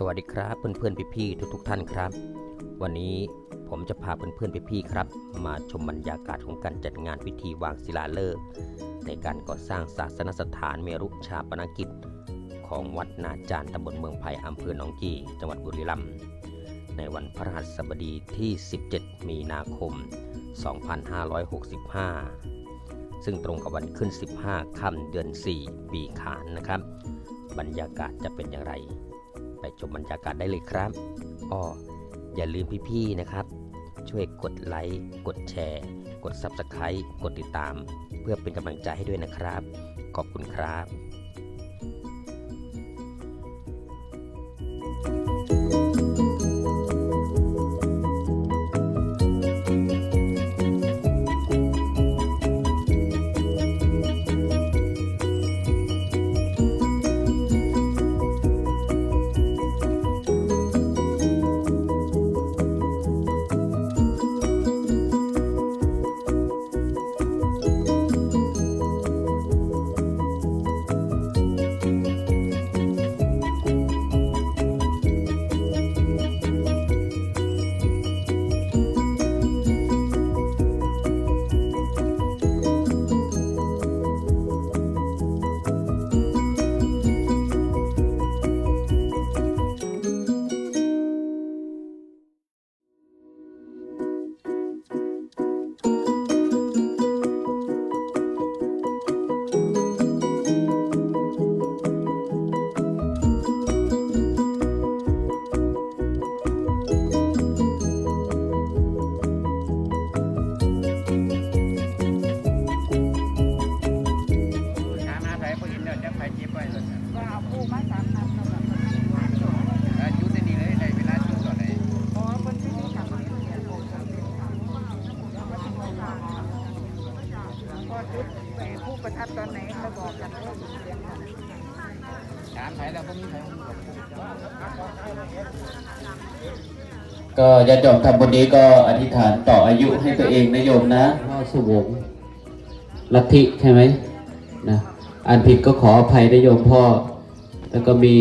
สวัสดีครับเพื่อนๆพี่ๆทุกๆท่านครับ วันนี้ผมจะพาเพื่อนๆพี่ๆครับ มาชมบรรยากาศของการจัดงานพิธีวางศิลาฤกษ์ในการก่อสร้างศาสนสถานเมรุชาปนกิจ ของวัดนาจารย์ตำบลเมืองไผ่อำเภอหนองกี่จังหวัดบุรีรัมย์ในวันพฤหัสบดีที่ 17 มีนาคม 2565 ซึ่งตรงกับวันขึ้น 15 ค่ำเดือน 4 ปีขานนะครับ บรรยากาศจะเป็นอย่างไร ไปชมบรรยากาศได้เลยครับอ้ออย่าลืมพี่ๆนะครับ ช่วยกดไลค์ กดแชร์ กด Subscribe กดติดตาม เพื่อเป็นกำลังใจให้ด้วยนะครับ ขอบคุณครับ ผู้ประทับตอนไหนเราบอกกันว่าเสียงมันถามไผแล้วบ่มีไผรู้หรอกก็ญาติโยมทำบุญนี้ก็อธิษฐานต่ออายุให้ตัวเองนะโยมนะพ่อสวงลัทธิใช่ไหมนะอ่านผิดก็ขออภัยนะโยมพ่อ แล้วก็มี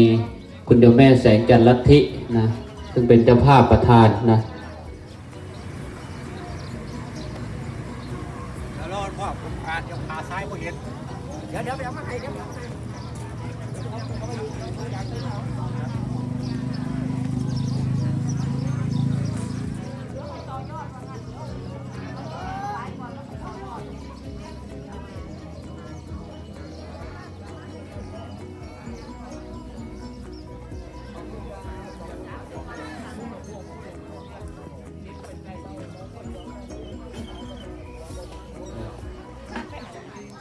คุณโยมแม่แสงจันทร์ลัทธินะ ซึ่งเป็นเจ้าภาพประธานนะ แล้วรอดพ่อผมพาเดี๋ยวพาซ้ายบ่เห็น เดี๋ยวเดี๋ยวไปเอามาให้เดี๋ยวไปเอามาให้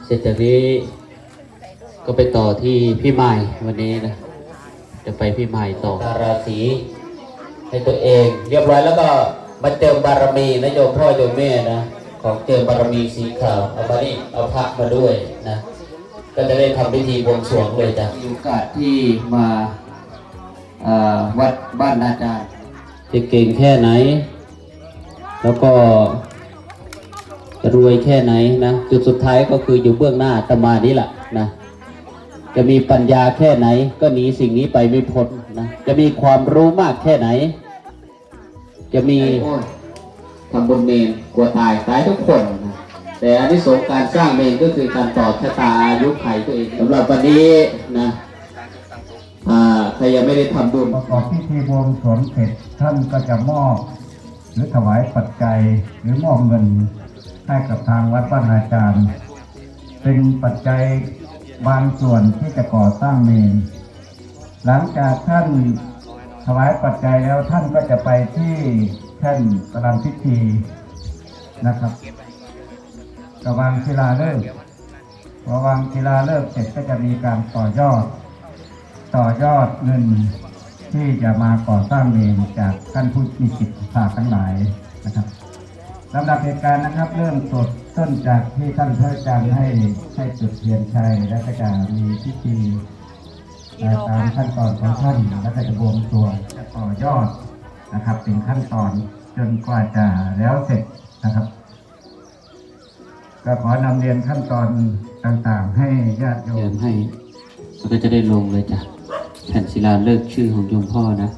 เสร็จจากนี้ ก็ไปต่อที่พี่ใหม่วันนี้นะ จะไปพี่ใหม่ต่อดาราศีให้ตัวเอง เรียบร้อยแล้วก็มาเติมบารมีนะโยมพ่อโยมแม่นะของเติมบารมีสีขาวเอามานี่เอาพระมาด้วยนะ ก็จะได้ทำพิธีบวงสรวงเลยจ้ะมีโอกาสที่มาอ่าวัดบ้านนาจารย์จะเก่งแค่ไหน แล้วก็จะรวยแค่ไหนนะ จุดสุดท้ายก็คืออยู่เบื้องหน้าอาตมานี่แหละนะ จะมีปัญญาแค่ไหน ก็หนีสิ่งนี้ไปไม่พ้นนะจะมีความรู้มากแค่ไหน จะมีทำบุญเมนกลัวตายตายทุกคนนะแต่อันที่สงส์การสร้างเมนก็คือการต่อชะตาอายุไขตัวเองสำหรับวันนี้นะอ่าใครยังไม่ได้ทำบุญประกอบพิธีบวงสรวงเสร็จท่านก็จะมอบหรือถวายปัจจัยหรือมอบเงินให้กับทางวัดบ้านอาจารย์ เป็นปัจจัย บางส่วนที่จะก่อสร้างเมนหลังจากท่านถวายปัจจัยแล้วท่านก็จะไปที่แท่นประลันพิธีนะครับกระวางศิลาฤกษ์พอวางศิลาฤกษ์เสร็จก็จะมีการต่อยอด ต่อยอดเงินที่จะมาก่อสร้างเมนจากท่านผู้มีจิตศาสตร์ทั้งหลายนะครับลำดับเหตุการณ์นะครับ เริ่มสด ต้นจากที่ท่านพระอาจารย์ให้ให้จุดเทียนชัยและก็จะมีพิธีตามขั้นตอนของท่านแล้วก็จะบวงสรวจะต่อยอดนะครับเป็นขั้นตอนจนกว่าจะแล้วเสร็จนะครับ ก็ขอนำเรียนขั้นตอนต่างๆ ให้ญาติโยมให้ก็จะได้ลงเลยจ้ะแผ่นศิลาเลิกชื่อของโยมพ่อนะ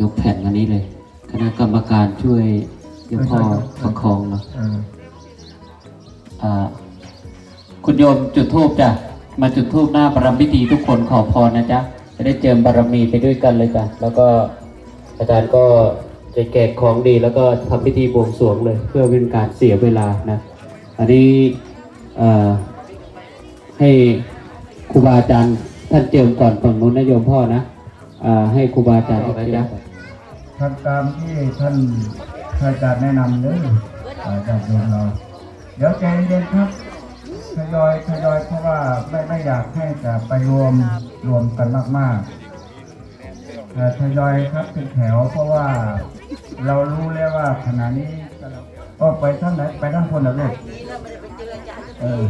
ยกแผ่นมานี้เลย คณะกรรมการช่วยโยมพ่อประคองเนาะ คุณโยมจุดธูปจ้ะ มาจุดธูปหน้าบารมีพิธีทุกคนขอพรนะจ๊ะ จะได้เจิมบารมีไปด้วยกันเลยจ้ะ แล้วก็อาจารย์ก็จะแจกของดีแล้วก็ทำพิธีบวงสรวงเลย เพื่อเป็นการเสียเวลานะ อันนี้ให้ครูบาอาจารย์ท่านเจิมก่อนฝั่งนู้นนะโยมพ่อนะอให้ครูบาอาจารย์นะจ๊ะทำตามที่ท่านอาจารย์แนะนำเลยอาจารย์โยมเรา เดี๋ยวใจเย็นครับทยอยทยอยเพราะว่าไม่ไม่อยากให้จะไปรวมรวมกันมากๆแต่ทยอยครับเป็นแถวเพราะว่าเรารู้แล้วว่าขณะนี้ก็ไปท่านไหนไปท่านคนละลูกเออ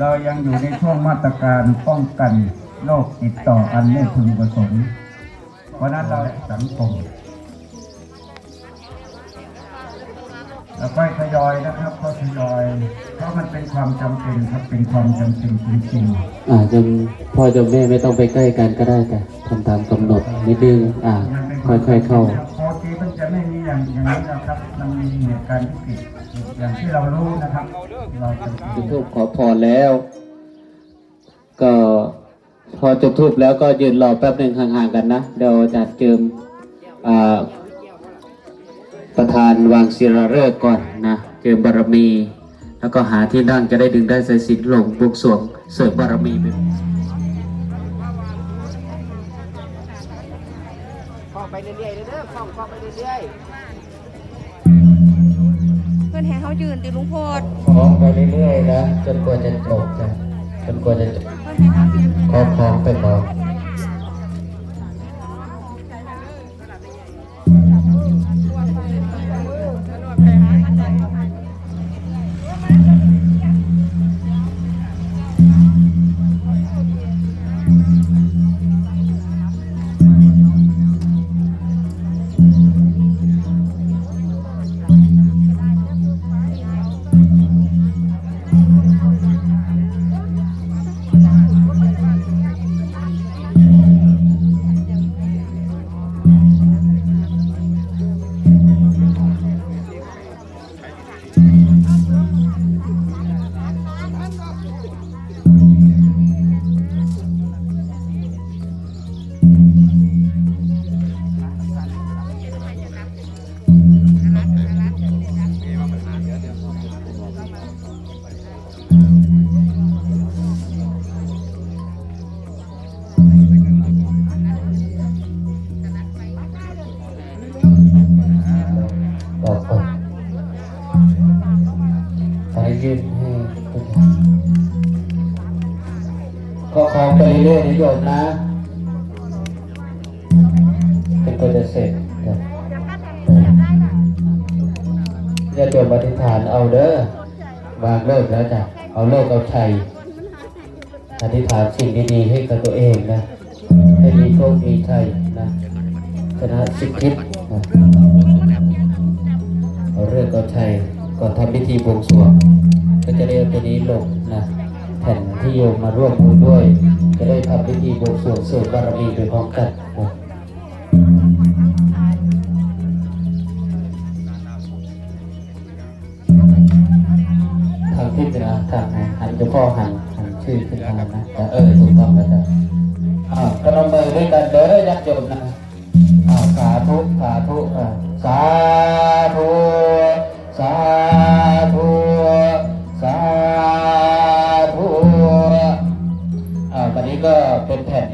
เรายังอยู่ในช่วงมาตรการป้องกันโรคติดต่ออันไม่พึงประสงค์เพราะฉะนั้นเราสังคม แล้วก็ทยอยนะครับก็ทยอย เพราะมันเป็นความจำเป็นครับเป็นความจำเป็นจริงอ่าจนพ่อจนแม่ไม่ต้องไปใกล้กันก็ได้จ้ะทำตามกำหนดนิดนึงอ่าๆมันเป็นค่อยๆเข้าปกติมันจะไม่มีอย่างอย่างนี้นะครับมันมีเหตุการณ์ที่ผิดอย่างที่เรารู้นะครับ เราจะจุดทูบขอพรแล้ว ก็พอจุดทูบแล้วก็ยืนรอแป๊บหนึ่งห่างๆกันนะเดี๋ยวจะเจิมอ่า ประธานวางศิลาฤกษ์ก่อนนะเจิมบารมี แล้วก็หาที่นั่งจะได้ดึงได้สายสิญจนลงบวงสรวงเสริมบารมีไปคล้องไปเรื่อยๆเด้อคล้องคล้องไปเรื่อยเพื่อนให้เขายืนติลุงโพดคล้องไปเรื่อยๆนะจนกว่าจะจบนะจนกว่าจะจบเพื่อนให้เขายืนคล้องคล้องไปก่อน ก็คล้องไปเรื่อยๆนะโยมนะจนกว่าจะเสร็จนะอย่าโยมอธิษฐานเอาเด้อวางเลิกแล้วจ้ะเอาเลิกเอาชัยอธิษฐานสิ่งดีๆให้กับตัวเองนะ ให้มีโชคมีชัยนะชนะสิบทิศนะเอาเรื่องเอาชัยก่อนทำพิธีบวงสรวงก็จะได้เอาตัวนี้ลง แผ่นที่โยมมาร่วมมือด้วย จะได้ทำพิธีบวงสรวงเสริมบารมีไปพร้อมกันทางทิศนะทางไหนหันจ้าพ่อหันหันชื่อขึ้นทางนั้นนะแต่เออถูกต้องแล้วจ้ะอ่ากระนมมือด้วยกันเด้อญาติโยมนะอ่าสาธุสาธุอ่าสาธุ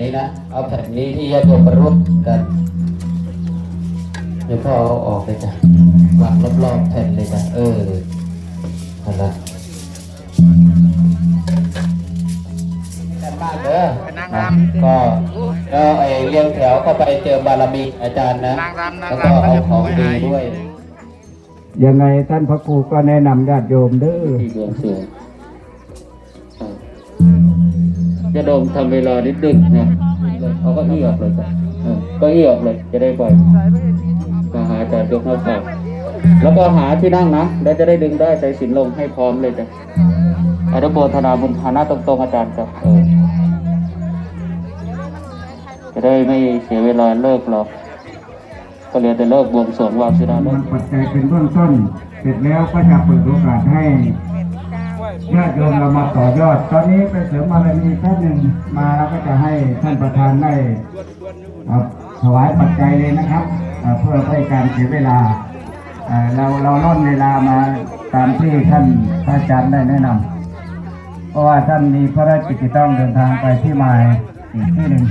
นแผ่นนี้นะ เอาแผ่นนี้ที่ญาติโยมมาร่วมกันเดี๋ยวพ่อเอาออกเลยจ้ะวางรอบๆแผ่นเลยจ้ะเออเอาละแผ่นมากเด้อนะก็ก็ไอเรียงแถวเข้าไปเจอบารมีอาจารย์นะแล้วก็เอาของดีด้วย ยังไงท่านพระครูก็แนะนำญาติโยมเด้อที่บวงสร จะโดมทำเวลานิดนึงนะเอาก็อี้ออกเลยจ้ะก็อี้ออกเลยจะได้บ่อยมาหาจารย์ยกหน้าฝากแล้วก็หาที่นั่งนะแล้วจะได้ดึงได้ใจสินลงให้พร้อมเลยจ้ะอนุโมทนาบุญฐานะตรงๆอาจารย์จ้ะจะได้ไม่เสียเวลาเลิกหรอกก็เหลือแต่เลิกบวงสรวงวางศิลาเลิกปัจจัยเป็นเบื้องต้น เสร็จแล้วก็จะเปิดโอกาสให้ ญาติโยมเรามาต่อยอด ตอนนี้ไปเสริมบารมีแป๊บหนึ่งมาแล้วก็จะให้ท่านประธานได้ถวายปัจจัยเลยนะครับอ่าเพื่อให้การเสียเวลาเราเราล่นเวลามาตามที่ท่านพระอาจารย์ได้แนะนำเพราะว่าท่านมีภารกิจต้องเดินทางไปที่หมายอีกที่หนึ่ง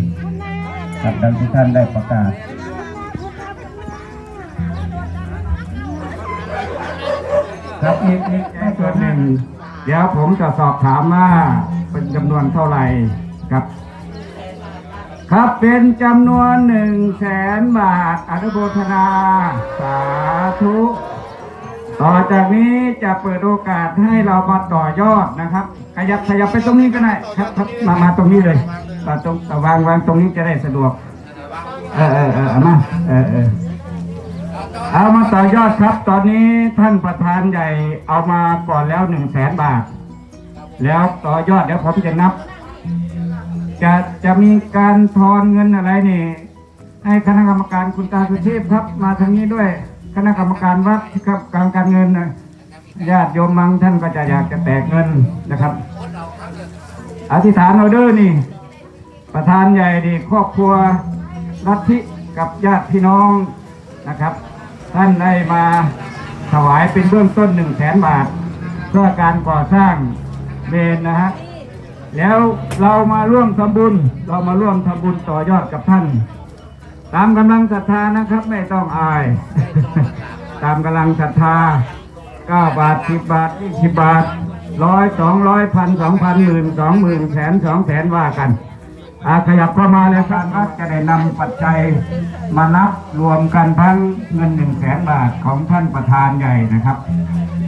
ครับดังที่ท่านได้ประกาศครับอีกอีกอีกส่วนหนึ่ง เดี๋ยวผมจะสอบถามว่าเป็นจำนวนเท่าไหร่ครับ ครับเป็นจำนวนหนึ่งแสนบาทอนุโมทนา สาธุ ต่อจากนี้จะเปิดโอกาสให้เรามาต่อยอดนะครับ ขยับขยับไปตรงนี้ก็ได้ครับครับมามาตรงนี้เลยมาตรงวางวางตรงนี้จะได้สะดวก เออเออเออมาเออเออ เอามาต่อยอดครับ ตอนนี้ท่านประธานใหญ่เอามาก่อนแล้วหนึ่งแสนบาท แล้วต่อยอดเดี๋ยวผมจะนับ จะจะมีการทอนเงินอะไรนี่ ให้คณะกรรมการคุณตาสุเทพครับ มาทางนี้ด้วย คณะกรรมการวัดครับการการเงินนะญาติโยมบางท่านก็จะอยากจะแตกเงินนะครับ อธิษฐานเอาเด้อนี่ ประธานใหญ่ดีครอบครัวรัฐิกับญาติพี่น้องนะครับ ท่านได้มาถวายเป็นเบื้องต้นหนึ่งแสนบาท เพื่อการก่อสร้างเมนนะฮะแล้วเรามาร่วมทำบุญ เรามาร่วมทำบุญต่อยอดกับท่าน ตามกำลังศรัทธานะครับ ไม่ต้องอาย ตามกำลังศรัทธา9บาท10บาท20บาทร้อยสองร้อยพันสองพันหมื่นสองหมื่นแสนสองแสนว่ากัน อาขยับเข้ามาแล้วครับก็จะได้นำปัจจัยมานับรวมกันทั้งเงินหนึ่งแสนบาทของท่านประธานใหญ่นะครับ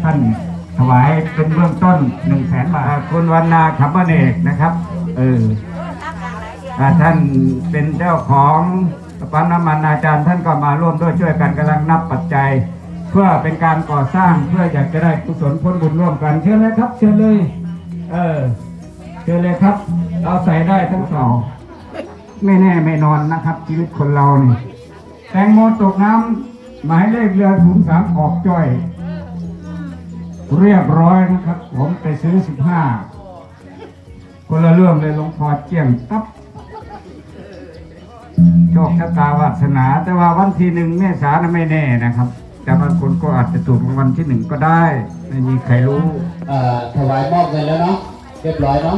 ท่านถวายเป็นเบื้องต้นหนึ่งแสนบาทคุณวันนาขับเนกนะครับ เออท่านเป็นเจ้าของปั๊มน้ำมันอาจารย์ท่านก็มาร่วมด้วยช่วยกันกำลังนับปัจจัย เพื่อเป็นการก่อสร้างเพื่ออยากจะได้กุศลพ้นบุญร่วมกันเชิญเลยครับ เชิญเลย เออ เชิญเลยครับ เราใส่ได้ทั้งสองไม่แน่ไม่นอนนะครับ ชีวิตคนเรานี่แตงโมตกน้ำหมายเลขเรือถุงสามออกจ้อย เรียบร้อยนะครับ ผมไปซื้อสิบห้าคนละเรื่องเลยลงพอเจียงตับโชคชะตาวาสนา แต่ว่าวันที่หนึ่งเมษายนไม่แน่นะครับ แต่บางคนก็อาจจะถูกรางวัลที่หนึ่งก็ได้ ไม่มีใครรู้ เอ่อถวายมอบเงินแล้วเนาะเรียบร้อยเนาะ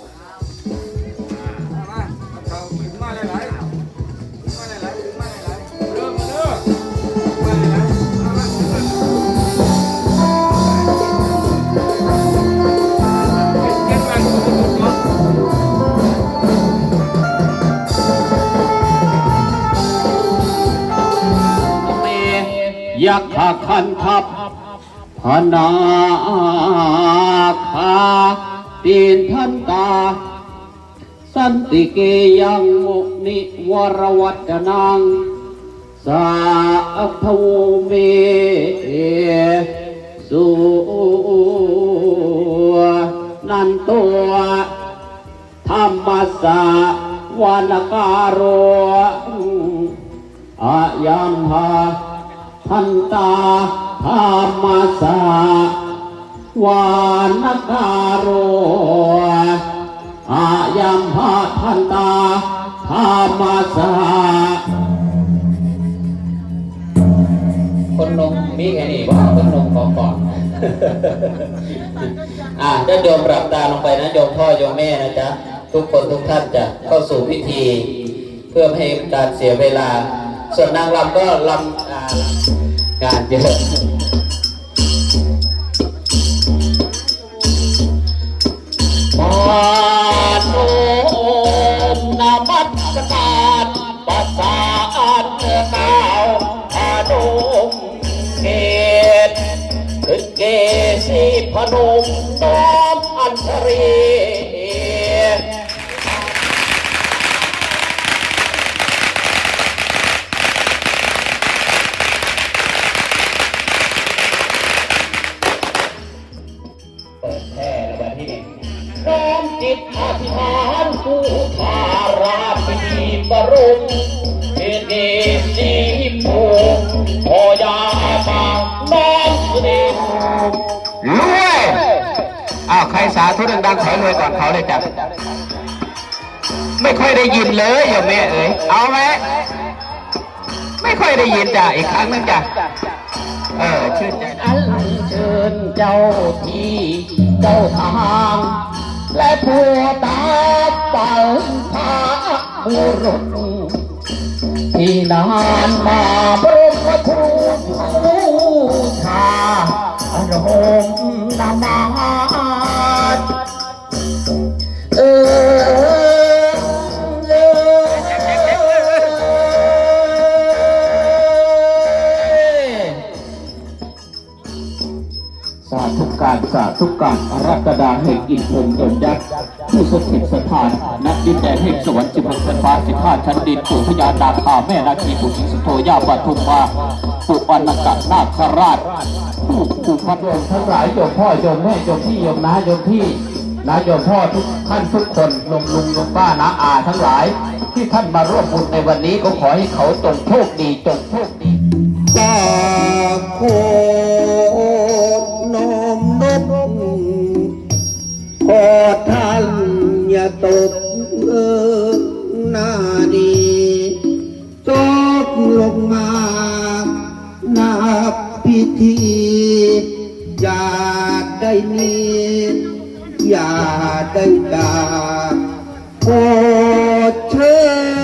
ยักขคันทัพพนาคาตีนทันตา สันติเกยังมุนิวรวัตนังสาธวเมสุนันตัวธรรมสาวานการโรอายัมหา ทันตาธรรมสาวานการโรอายัมหาทันตาธรรมสาคนนมมีแค่นี้ว่าคนนมขอก่อนอ่าจะโยมปรับตาลงไปนะโยมพ่อโยมแม่นะจ๊ะทุกคนทุกท่านจะเข้าสู่พิธี เพื่อไม่ให้การเสียเวลา ส่วนนางรำก็รำ งานเยอะมาโนมนามัสการปัสสาอันเนาวอานุมเกตขึ้นเกสีพนมน้อมอัญชรี สาธุดังๆขอรวยก่อนเขาเลยจ้ะไม่ค่อยได้ยินเลยโยมแม่เอ๋ยเอาไหมไม่ค่อยได้ยินจ้ะอีกครั้งนึงจ้ะเออชื่นใจอันเชิญเจ้าที่เจ้าทางและผู้ตาเป่าพาบุรุษที่นานมาบรมครูผู้ชาอารม สถิตสถานนักดินแดนแห่งสวรรค์สิบหกชั้นฟ้าสิบห้าชั้นดินปู่พญานาคาแม่นาคีปู่สิงสุโธย่าปทุมมาปู่ปานกะนาคราชผู้ผู้พัดโยมทั้งหลายโยมพ่อโยมแม่โยมพี่โยมน้าโยมพี่นะโยมพ่อทุกท่านทุกคนลงลุงลงป้านาอาทั้งหลาย ที่ท่านมาร่วมบุญในวันนี้ก็ขอให้เขาจงโชคดีจงโชคดีตาโค อย่าตกเออหน้าดีตกลงมานับพิธีอยากได้มีอยากได้ดาโปรดเชิญ